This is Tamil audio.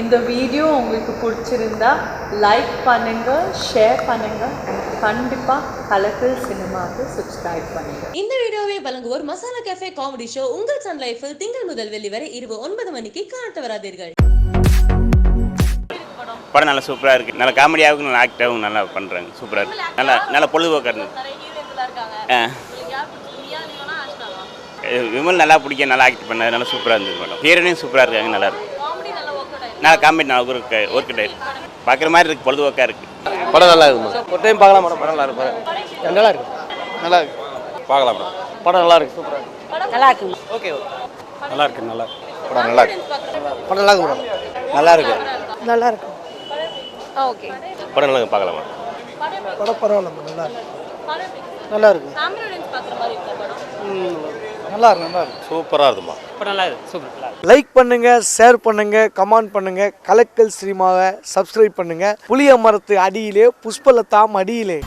இந்த வீடியோ உங்களுக்கு பிடிச்சிருந்தா லைக் பண்ணுங்க ஷேர் பண்ணுங்க and கண்டிப்பா கலக்கல் சினிமாவுக்கு சப்ஸ்கிரைப் பண்ணுங்க. இந்த வீடியோவை வழங்குவோர் மசாலா கேஃபே காமெடி ஷோ உங்கள் சன் லைஃபில் திங்கள் முதல் வெள்ளி வரை இரவு ஒன்பது மணிக்கு காண தவறாதீர்கள் படம் நல்லா சூப்பராக இருக்குது நல்லா காமெடியாகவும் நல்லா ஆக்டாகவும் நல்லா பண்ணுறாங்க சூப்பராக இருக்குது நல்லா நல்லா பொழுதுபோக்காக இருந்தது விமல் நல்லா பிடிக்க நல்லா ஆக்ட் பண்ணாரு நல்லா சூப்பராக இருந்தது மேடம் ஹீரோனையும் சூப்பராக இருக்காங்க நல்லா இருக்கு. நல்லா காமெடி நல்லா ஒர்க் ஒர்க் ஆயிருக்கு பார்க்குற மாதிரி இருக்குது பொழுதுபோக்காக இருக்குது படம் நல்லா இருக்குமா? ஒரு டைம் பார்க்கலாம் மேடம் படம் நல்லா இருக்கு நல்லா இருக்கு. நல்லா இருக்கு. பார்க்கலாம் மேடம் படம் நல்லா இருக்கு சூப்பராக நல்லா இருக்கு. ஓகே நல்லா இருக்கு நல்லா. படம் நல்லா இருக்கு. படம் நல்லா இருக்கு மேடம் நல்லா இருக்கு. நல்லா இருக்கு. ஓகே படம் நல்லா இருக்கு பார்க்கலாமா? படம் பரவாயில்ல நல்லா இருக்கு. நல்லா இருக்கு. நல்லா இருக்கு நல்லா இருக்கு. சூப்பராக இருக்குமா லைக் பண்ணுங்க ஷேர் பண்ணுங்க கமெண்ட் பண்ணுங்க கலக்கல் சினிமாவை சப்ஸ்கிரைப் பண்ணுங்க. புளிய மரத்து அடியிலே புஷ்பலதாம் அடியிலே